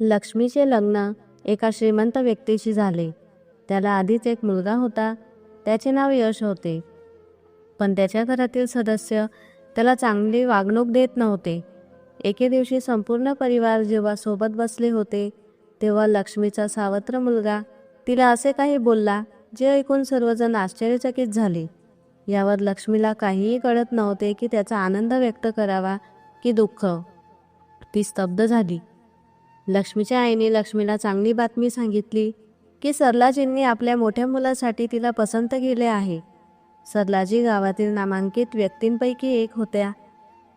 लक्ष्मीचे लग्न एका श्रीमंत व्यक्तीशी झाले. त्याला आधीच एक मुलगा होता. त्याचे नाव यश होते. पण त्याच्या घरातील सदस्य त्याला चांगली वागणूक देत नव्हते. एके दिवशी संपूर्ण परिवार जेव्हा सोबत बसले होते तेव्हा लक्ष्मीचा सावत्र मुलगा तिला असे काही बोलला जे ऐकून सर्वजण आश्चर्यचकित झाले. यावर लक्ष्मीला काहीही कळत नव्हते की त्याचा आनंद व्यक्त करावा की दुःख. ती स्तब्ध झाली. लक्ष्मीच्या आईने लक्ष्मीला चांगली बातमी सांगितली की सरलाजींनी आपल्या मोठ्या मुलासाठी तिला पसंत केले आहे. सरलाजी गावातील नामांकित व्यक्तींपैकी एक होत्या.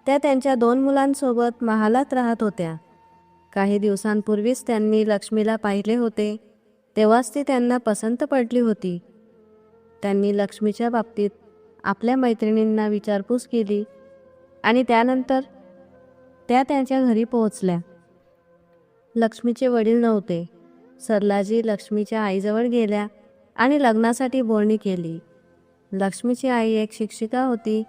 त्या त्यांच्या दोन मुलांसोबत महालात राहत होत्या. काही दिवसांपूर्वीच त्यांनी लक्ष्मीला पाहिले होते तेव्हाच ती त्यांना पसंत पडली होती. त्यांनी लक्ष्मीच्या बाबतीत आपल्या मैत्रिणींना विचारपूस केली आणि त्यानंतर त्या त्यांच्या घरी पोहोचल्या. लक्ष्मीचे वडील नव्हते. सरलाजी लक्ष्मीच्या आईजवळ गेल्या आणि लग्नासाठी बोलणी केली. लक्ष्मीची आई एक शिक्षिका होती.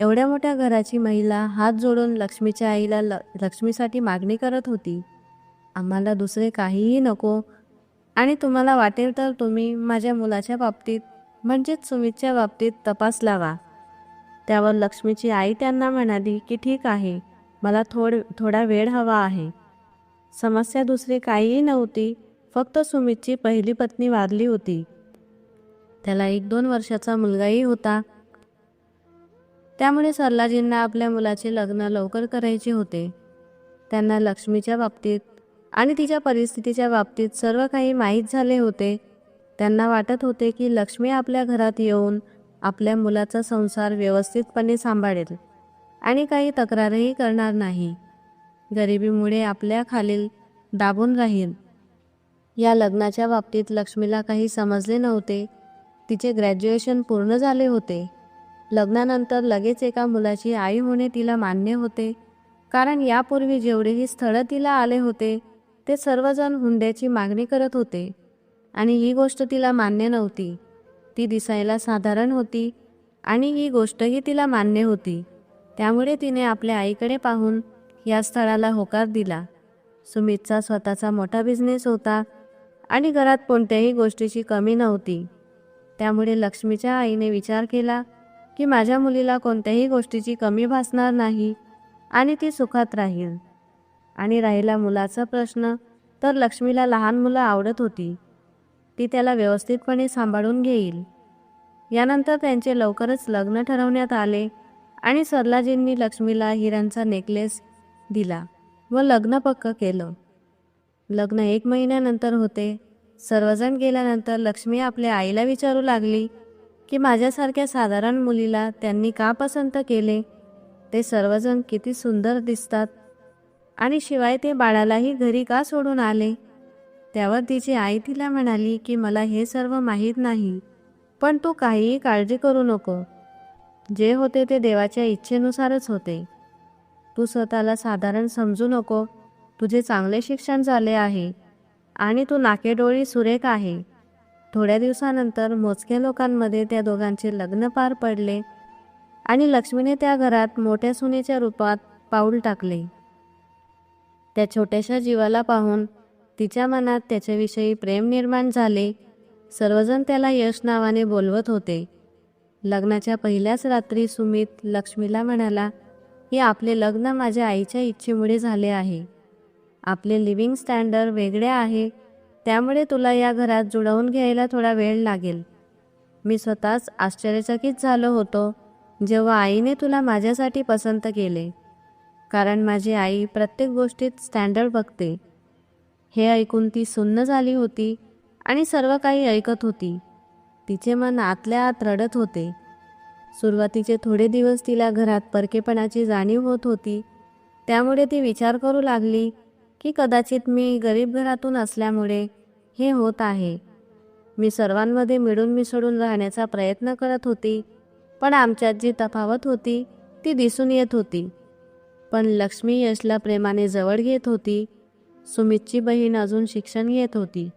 एवढ्या मोठ्या घराची महिला हात जोडून लक्ष्मीच्या आईला ल लक्ष्मीसाठी मागणी करत होती. आम्हाला दुसरे काहीही नको. आणि तुम्हाला वाटेल तर तुम्ही माझ्या मुलाच्या बाबतीत म्हणजेच सुमितच्या बाबतीत तपास लावा त्यावर लक्ष्मीची आई त्यांना म्हणाली की ठीक आहे. मला थोड थोडा वेळ हवा आहे. समस्या दुसरी काहीही नव्हती. फक्त सुमितची पहिली पत्नी वारली होती. त्याला एक दोन वर्षाचा मुलगाही होता. त्यामुळे सरलाजींना आपल्या मुलाचे लग्न लवकर करायचे होते. त्यांना लक्ष्मीच्या बाबतीत आणि तिच्या परिस्थितीच्या बाबतीत सर्व काही माहीत झाले होते. त्यांना वाटत होते की लक्ष्मी आपल्या घरात येऊन आपल्या मुलाचा संसार व्यवस्थितपणे सांभाळेल आणि काही तक्रारही करणार नाही. गरिबीमुळे आपल्या खालील दाबून राहील. या लग्नाच्या बाबतीत लक्ष्मीला काही समजले नव्हते. तिचे ग्रॅज्युएशन पूर्ण झाले होते. लग्नानंतर लगेच एका मुलाची आई होणे तिला मान्य होते. कारण यापूर्वी जेवढेही स्थळं तिला आले होते ते सर्वजण हुंड्याची मागणी करत होते. आणि ही गोष्ट तिला मान्य नव्हती. ती दिसायला साधारण होती आणि ही गोष्टही तिला मान्य होती. त्यामुळे तिने आपल्या आईकडे पाहून या स्थळाला होकार दिला. सुमितचा स्वतःचा मोठा बिझनेस होता आणि घरात कोणत्याही गोष्टीची कमी नव्हती. त्यामुळे लक्ष्मीच्या आईने विचार केला की माझ्या मुलीला कोणत्याही गोष्टीची कमी भासणार नाही आणि ती सुखात राहील. आणि राहिला मुलाचा प्रश्न तर लक्ष्मीला लहान मुलं आवडत होती. ती त्याला व्यवस्थितपणे सांभाळून घेईल. यानंतर त्यांचे लवकरच लग्न ठरवण्यात आले आणि सरलाजींनी लक्ष्मीला हिऱ्यांचा नेकलेस दिला व लग्न पक्क केलं. लग्न एक महिन्यानंतर होते. सर्वजण गेल्यानंतर लक्ष्मी आपल्या आईला विचारू लागली की माझ्यासारख्या साधारण मुलीला त्यांनी का पसंत केले? ते सर्वजण किती सुंदर दिसतात. आणि शिवाय ते बाळालाही घरी का सोडून आले? त्यावर तिची आई तिला म्हणाली की मला हे सर्व माहीत नाही पण तू काहीही काळजी करू नको. जे होते ते देवाच्या इच्छेनुसारच होते. तू स्वतःला साधारण समजू नको. तुझे चांगले शिक्षण झाले आहे. आणि तू नाकेडोळी सुरेख आहे. थोड्या दिवसानंतर मोजक्या लोकांमध्ये त्या दोघांचे लग्न पार पडले आणि लक्ष्मीने त्या घरात मोठ्या सुनेच्या रूपात पाऊल टाकले. त्या छोट्याशा जीवाला पाहून तिच्या मनात त्याच्याविषयी प्रेम निर्माण झाले. सर्वजण त्याला यश नावाने बोलवत होते. लग्नाच्या पहिल्याच रात्री सुमित लक्ष्मीला म्हणाला की आपले लग्न माझ्या आईच्या इच्छेमुळे झाले आहे. आपले लिव्हिंग स्टँडर्ड वेगळे आहे. त्यामुळे तुला या घरात जुळवून घ्यायला थोडा वेळ लागेल. मी स्वतःच आश्चर्यचकित झालो होतो जेव्हा आईने तुला माझ्यासाठी पसंत केले. कारण माझी आई प्रत्येक गोष्टीत स्टँडर्ड बघते. हे ऐकून ती सुन्न झाली होती आणि सर्व काही ऐकत होती. तिचे मन आतल्या आत रडत होते. सुरुवातीचे थोडे दिवस तिला घरात परकेपणाची जाणीव होत होती. त्यामुळे ती विचार करू लागली की कदाचित मी गरीब घरातून असल्यामुळे हे होत आहे. मी सर्वांमध्ये मिळून मिसळून राहण्याचा प्रयत्न करत होती पण आमच्यात जी तफावत होती ती दिसून येत होती. पण लक्ष्मी यशला प्रेमाने जवळ घेत होती. सुमितची बहीण अजून शिक्षण घेत होती.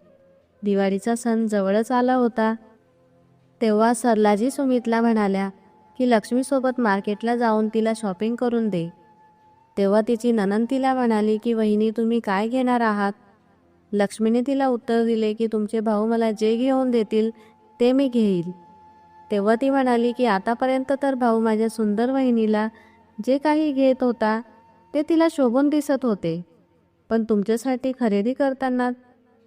दिवाळीचा सण जवळच आला होता. तेव्हा सरलाजी सुमितला म्हणाल्या की लक्ष्मीसोबत मार्केटला जाऊन तिला शॉपिंग करून दे. तेव्हा तिची ननन तिला म्हणाली की वहिनी तुम्ही काय घेणार आहात? लक्ष्मीने तिला उत्तर दिले की तुमचे भाऊ मला जे घेऊन देतील ते मी घेईल. तेव्हा ती म्हणाली की आतापर्यंत तर भाऊ माझ्या सुंदर वहिनीला जे काही घेत होता ते तिला शोभून दिसत होते. पण तुमच्यासाठी खरेदी करताना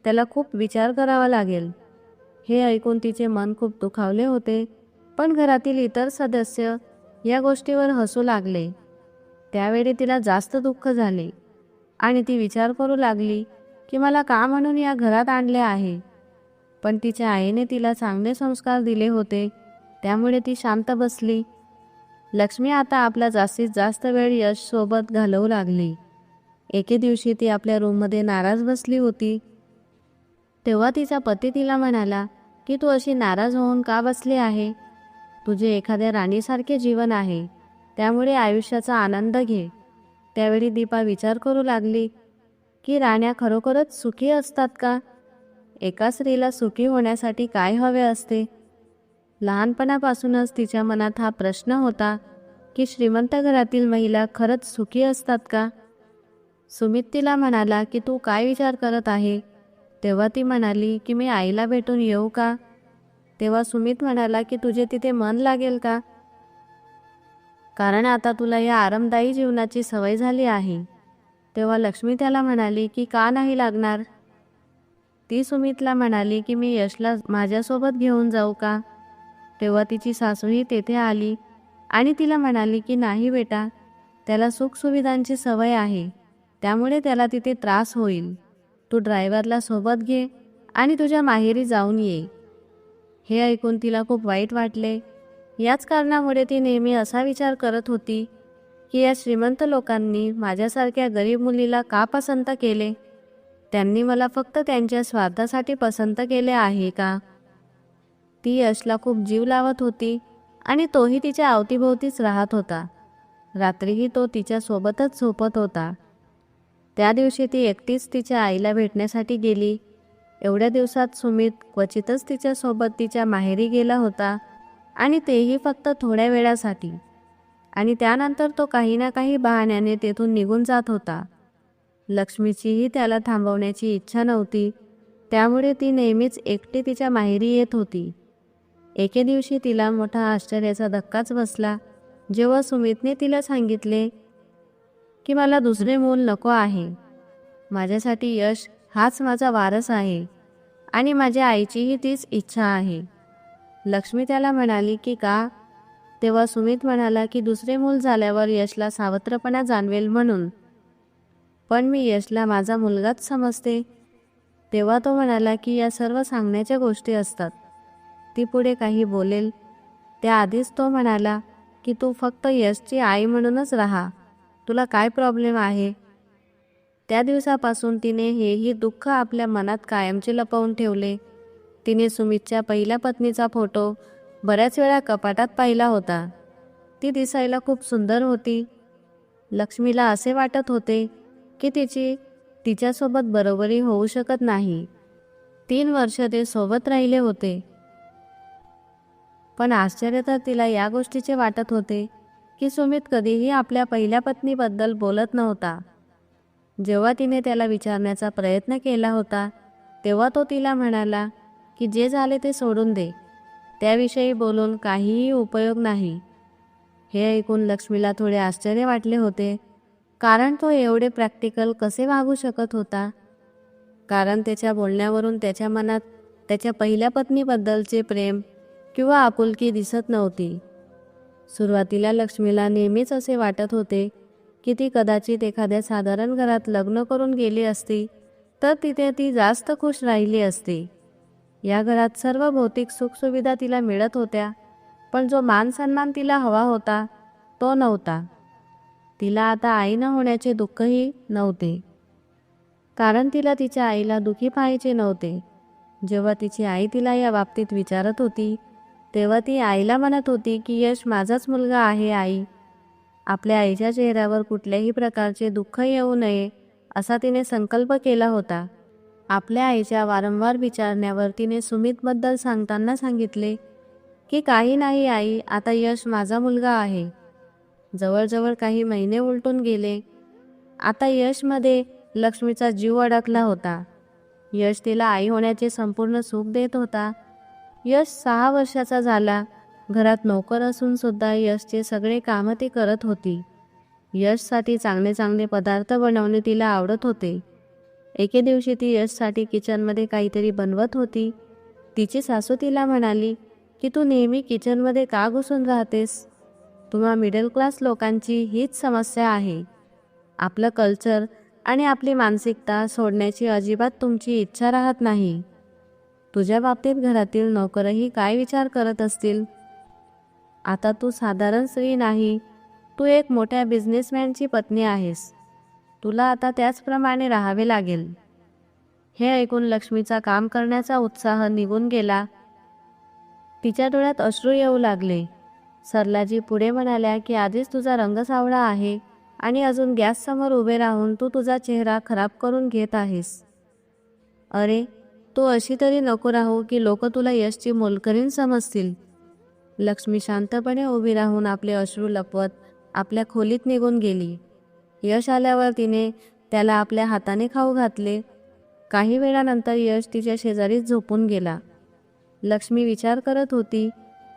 त्याला खूप विचार करावा लागेल. हे ऐकून तिचे मन खूप दुखावले होते. पण घरातील इतर सदस्य या गोष्टीवर हसू लागले. त्यावेळी तिला जास्त दुःख झाले आणि ती विचार करू लागली की मला का म्हणून या घरात आणले आहे? पण तिच्या आईने तिला चांगले संस्कार दिले होते त्यामुळे ती शांत बसली. लक्ष्मी आता आपला जास्तीत जास्त वेळ यशसोबत घालवू लागली. एके दिवशी ती आपल्या रूममध्ये नाराज बसली होती. तेव्हा तिचा पती तिला म्हणाला की तू अशी नाराज होऊन का बसली आहे? तुझे एखाद्या राणीसारखे जीवन आहे. त्यामुळे आयुष्याचा आनंद घे. त्यावेळी दीपा विचार करू लागली की राण्या खरोखरच सुखी असतात का? एका स्त्रीला सुखी होण्यासाठी काय हवे असते? लहानपणापासूनच तिच्या मनात हा प्रश्न होता की श्रीमंत घरातील महिला खरंच सुखी असतात का? सुमित तिला म्हणाला की तू काय विचार करत आहे? तेव्हा ती म्हणाली की मी आईला भेटून येऊ का? तेव्हा सुमित म्हणाला की तुझे तिथे मन लागेल का? कारण आता तुला या आरामदायी जीवनाची सवय झाली आहे. तेव्हा लक्ष्मी त्याला म्हणाली की का नाही लागणार? ती सुमितला म्हणाली की मी यशला माझ्यासोबत घेऊन जाऊ का? तेव्हा तिची सासूही तेथे आली आणि तिला म्हणाली की नाही बेटा त्याला सुखसुविधांची सवय आहे. त्यामुळे त्याला तिथे त्रास होईल. तू ड्रायव्हरला सोबत घे आणि तुझ्या माहेरी जाऊन ये. हे ऐकून तिला खूप वाईट वाटले. याच कारणामुळे ती नेहमी असा विचार करत होती की या श्रीमंत लोकांनी माझ्यासारख्या गरीब मुलीला का पसंत केले? त्यांनी मला फक्त त्यांच्या स्वार्थासाठी पसंत केले आहे का? ती यशला खूप जीव लावत होती आणि तोही तिच्या अवतीभोवतीच राहत होता. रात्रीही तो तिच्यासोबतच झोपत होता. त्या दिवशी ती एकटीच तिच्या आईला भेटण्यासाठी गेली. एवढ्या दिवसात सुमित क्वचितच तिच्यासोबत तिच्या माहेरी गेला होता आणि तेही फक्त थोड्या वेळासाठी. आणि त्यानंतर तो काही ना काही बहाण्याने तेथून निघून जात होता. लक्ष्मीचीही त्याला थांबवण्याची इच्छा नव्हती. त्यामुळे ती नेहमीच एकटी तिच्या माहेरी येत होती. एके दिवशी तिला मोठा आश्चर्याचा धक्काच बसला. जेव्हा सुमितने तिला सांगितले की मला दुसरे मूल नको आहे. माझ्यासाठी यश हाच माझा वारस आहे आणि माझ्या आईचीही तीच इच्छा आहे. लक्ष्मी त्याला म्हणाली की का? तेव्हा सुमित म्हणाला की दुसरे मूल झाल्यावर यशला सावत्रपणा जाणवेल म्हणून. पण मी यशला माझा मुलगाच समजते. तेव्हा तो म्हणाला की या सर्व सांगण्याच्या गोष्टी असतात. ती पुढे काही बोलेल. त्याआधीच तो म्हणाला की तू फक्त यशची आई म्हणूनच राहा. तुला काय प्रॉब्लेम आहे? त्या दिवसापासून तिने हेही दुःख आपल्या मनात कायमचे लपवून ठेवले. तिने सुमितच्या पहिल्या पत्नीचा फोटो बऱ्याच वेळा कपाटात पाहिला होता. ती दिसायला खूप सुंदर होती. लक्ष्मीला असे वाटत होते की तिची तिच्यासोबत बरोबरी होऊ शकत नाही. तीन वर्ष ते सोबत राहिले होते. पण आश्चर्य तर तिला या गोष्टीचे वाटत होते की सुमित कधीही आपल्या पहिल्या पत्नीबद्दल बोलत नव्हता. जेव्हा तिने त्याला विचारण्याचा प्रयत्न केला होता तेव्हा तो तिला म्हणाला की जे झाले ते सोडून दे. त्याविषयी बोलून काहीही उपयोग नाही. हे ऐकून लक्ष्मीला थोडे आश्चर्य वाटले होते कारण तो एवढे प्रॅक्टिकल कसे वागू शकत होता? कारण त्याच्या बोलण्यावरून त्याच्या मनात त्याच्या पहिल्या पत्नीबद्दलचे प्रेम किंवा आपुलकी दिसत नव्हती. सुरुवातीला लक्ष्मीला नेहमीच असे वाटत होते की ती कदाचित एखाद्या साधारण घरात लग्न करून गेली असती तर तिथे ती जास्त खुश राहिली असती. या घरात सर्व भौतिक सुखसुविधा तिला मिळत होत्या पण जो मानसन्मान तिला हवा होता तो नव्हता. तिला आता आई न होण्याचे दुःखही नव्हते. कारण तिला तिच्या आईला दुखी पाहायचे नव्हते. जेव्हा तिची आई तिला या बाबतीत विचारत होती तेव्हा ती आईला म्हणत होती की यश माझाच मुलगा आहे आई. आपल्या आईच्या चेहऱ्यावर कुठल्याही प्रकारचे दुःख येऊ नये असा तिने संकल्प केला होता. आपल्या आईच्या वारंवार विचारण्यावर तिने सुमितबद्दल सांगताना सांगितले की काही नाही आई आता यश माझा मुलगा आहे. जवळजवळ काही महिने उलटून गेले. आता यशमध्ये लक्ष्मीचा जीव अडकला होता. यश तिला आई होण्याचे संपूर्ण सुख देत होता. यश सहा वर्षाचा झाला. घरात नोकर असून सुद्धा यशचे सगळे कामं ती करत होती. यशसाठी चांगले चांगले पदार्थ बनवणे तिला आवडत होते. एके दिवशी ती यशसाठी किचनमध्ये काहीतरी बनवत होती. तिची सासू तिला म्हणाली की तू नेहमी किचनमध्ये का घुसून राहतेस? तुम्हा मिडल क्लास लोकांची हीच समस्या आहे. आपलं कल्चर आणि आपली मानसिकता सोडण्याची अजिबात तुमची इच्छा राहत नाही. तुझ्या बाबतीत घरातील नोकरही काय विचार करत असतील? आता तू साधारण स्त्री नाही. तू एक मोठ्या बिझनेसमॅनची पत्नी आहेस. तुला आता त्याचप्रमाणे राहावे लागेल. हे ऐकून लक्ष्मीचा काम करण्याचा उत्साह निघून गेला. तिच्या डोळ्यात अश्रू येऊ लागले. सरलाजी पुढे म्हणाल्या की आधीच तुझा रंग सावळा आहे आणि अजून गॅससमोर उभे राहून तू तुझा चेहरा खराब करून घेत आहेस. अरे तू अशी तरी नको राहू की लोक तुला यशची मोलकरीण समजतील. लक्ष्मी शांतपणे उभी राहून आपले अश्रू लपवत आपल्या खोलीत निघून गेली. यश आल्यावर तिने त्याला आपल्या हाताने खाऊ घातले. काही वेळानंतर यश तिच्या शेजारीच झोपून गेला. लक्ष्मी विचार करत होती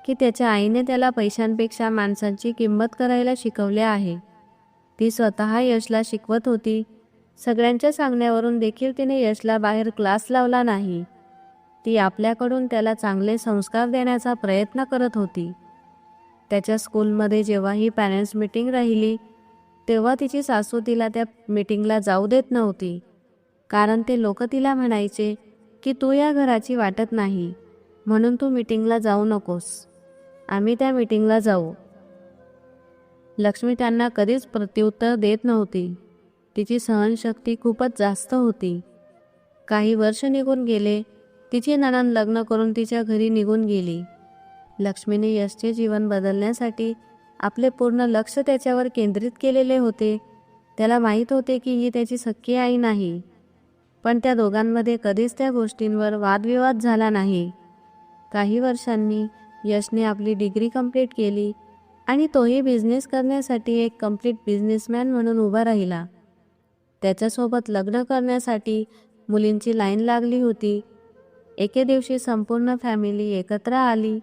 की त्याच्या आईने त्याला पैशांपेक्षा माणसांची किंमत करायला शिकवले आहे. ती स्वतः यशला शिकवत होती. सगळ्यांच्या सांगण्यावरून देखील तिने यशला बाहेर क्लास लावला नाही. ती आपल्याकडून त्याला चांगले संस्कार देण्याचा प्रयत्न करत होती. त्याच्या स्कूलमध्ये जेव्हा ही पॅरेंट्स मीटिंग राहिली तेव्हा तिची सासू तिला त्या मीटिंगला जाऊ देत नव्हती. कारण ते लोक तिला म्हणायचे की तू या घराची वाटत नाही म्हणून तू मीटिंगला जाऊ नकोस. आम्ही त्या मीटिंगला जाऊ. लक्ष्मी त्यांना कधीच प्रत्युत्तर देत नव्हती. तिची सहनशक्ती खूपच जास्त होती. काही वर्ष निघून गेले तिची नणन लग्न करून तिच्या घरी निघून गेली. लक्ष्मीने यशचे जीवन बदलण्यासाठी आपले पूर्ण लक्ष त्याच्यावर केंद्रित केलेले होते. त्याला माहीत होते की ही त्याची सख्खी आई नाही. पण त्या दोघांमध्ये कधीच त्या गोष्टींवर वादविवाद झाला नाही. काही वर्षांनी यशने आपली डिग्री कंप्लीट केली आणि तोही बिझनेस करण्यासाठी एक कंप्लीट बिझनेसमॅन म्हणून उभा राहिला. त्याच्यासोबत लग्न करण्यासाठी मुलींची लाईन लागली होती. एके दिवशी संपूर्ण फॅमिली एकत्र आली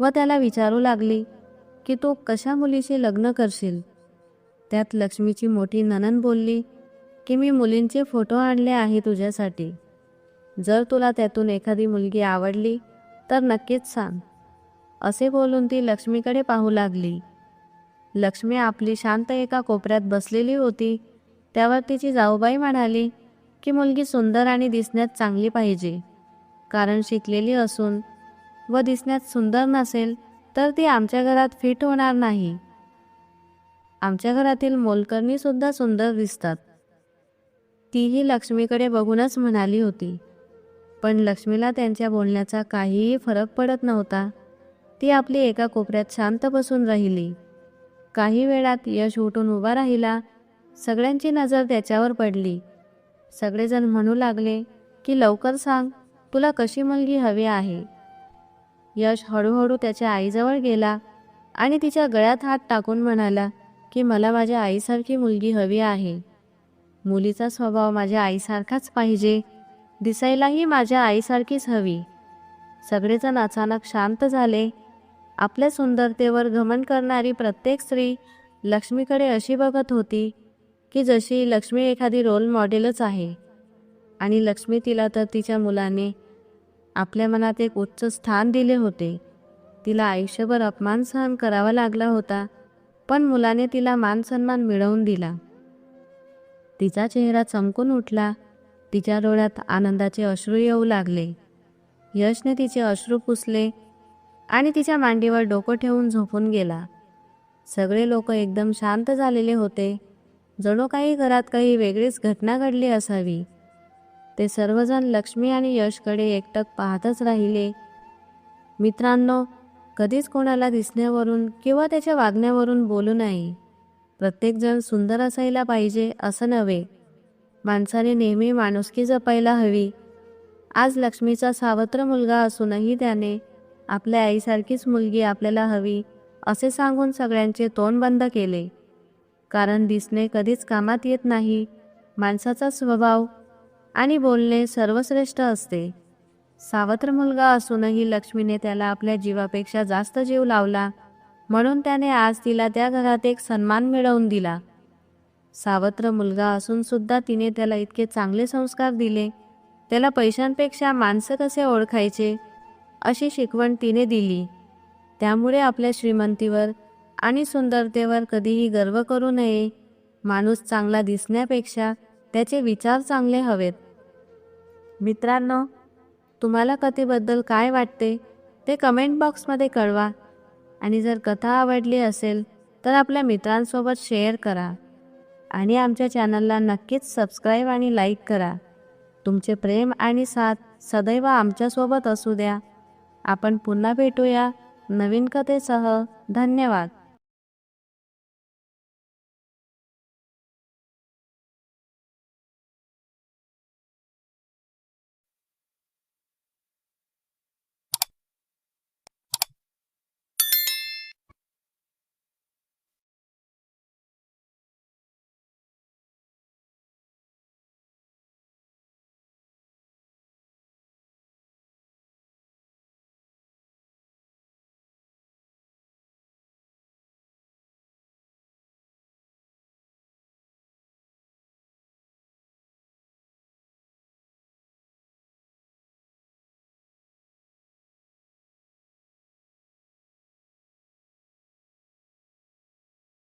व त्याला विचारू लागली की तू कशा मुलीशी लग्न करशील? त्यात लक्ष्मीची मोठी ननन बोलली की मी मुलींचे फोटो आणले आहे तुझ्यासाठी. जर तुला त्यातून एखादी मुलगी आवडली तर नक्कीच सांग. असे बोलून ती लक्ष्मीकडे पाहू लागली. लक्ष्मी आपली शांत एका कोपऱ्यात बसलेली होती. त्यावर तिची जाऊबाई म्हणाली की मुलगी सुंदर आणि दिसण्यात चांगली पाहिजे. कारण शिकलेली असून व दिसण्यात सुंदर नसेल तर ती आमच्या घरात फिट होणार नाही. आमच्या घरातील मोलकर्णीसुद्धा सुंदर दिसतात. तीही लक्ष्मीकडे बघूनच म्हणाली होती. पण लक्ष्मीला त्यांच्या बोलण्याचा काहीही फरक पडत नव्हता. ती आपली एका कोपऱ्यात शांत बसून राहिली. काही वेळात यश उठून उभा राहिला. सगळ्यांची नजर त्याच्यावर पडली. सगळेजण म्हणू लागले की लवकर सांग तुला कशी मुलगी हवी आहे? यश हळूहळू त्याच्या आईजवळ गेला आणि तिच्या गळ्यात हात टाकून म्हणाला की मला माझ्या आईसारखी मुलगी हवी आहे. मुलीचा स्वभाव माझ्या आईसारखाच पाहिजे. दिसायलाही माझ्या आईसारखीच हवी. सगळेजण अचानक शांत झाले. आपल्या सुंदरतेवर घमन करणारी प्रत्येक स्त्री लक्ष्मीकडे अशी बघत होती की जशी लक्ष्मी एखादी रोल मॉडेलच आहे. आणि लक्ष्मी तिला तर तिच्या मुलाने आपल्या मनात एक उच्च स्थान दिले होते. तिला आयुष्यभर अपमान सहन करावा लागला होता पण मुलाने तिला मान सन्मान मिळवून दिला. तिचा चेहरा चमकून उठला तिच्या डोळ्यात आनंदाचे अश्रू येऊ लागले. यशने तिचे अश्रू पुसले आणि तिच्या मांडीवर डोकं ठेवून झोपून गेला. सगळे लोक एकदम शांत झालेले होते. जणू काही घरात काही वेगळीच घटना घडली असावी. ते सर्वजण लक्ष्मी आणि यशकडे एकटक पाहतच राहिले. मित्रांनो कधीच कोणाला दिसण्यावरून किंवा त्याच्या वागण्यावरून बोलू नये. प्रत्येकजण सुंदर असायला पाहिजे असं नव्हे. माणसाने नेहमी माणुसकी जपायला हवी. आज लक्ष्मीचा सावत्र मुलगा असूनही त्याने आपल्या आईसारखीच मुलगी आपल्याला हवी असे सांगून सगळ्यांचे तोंड बंद केले. कारण दिसणे कधीच कामात येत नाही. माणसाचा स्वभाव आणि बोलणे सर्वश्रेष्ठ असते. सावत्र मुलगा असूनही लक्ष्मीने त्याला आपल्या जीवापेक्षा जास्त जीव लावला. म्हणून त्याने आज तिला त्या घरात एक सन्मान मिळवून दिला. सावत्र मुलगा असून सुद्धा तिने त्याला इतके चांगले संस्कार दिले. त्याला पैशांपेक्षा माणसं कसे ओळखायचे? अशी शिकवण तिने दिली. त्यामुळे आपल्या श्रीमंतीवर आणि सुंदरतेवर कधीही गर्व करू नये. माणूस चांगला दिसण्यापेक्षा त्याचे विचार चांगले हवेत. मित्रांनो तुम्हाला कथेबद्दल काय वाटते ते कमेंट बॉक्समध्ये कळवा. आणि जर कथा आवडली असेल तर आपल्या मित्रांसोबत शेअर करा. आणि आमच्या चॅनलला नक्कीच सबस्क्राईब आणि लाईक करा. तुमचे प्रेम आणि साथ सदैव आमच्यासोबत असू द्या. आपण पुन्हा भेटूया नवीन कथेसह. धन्यवाद.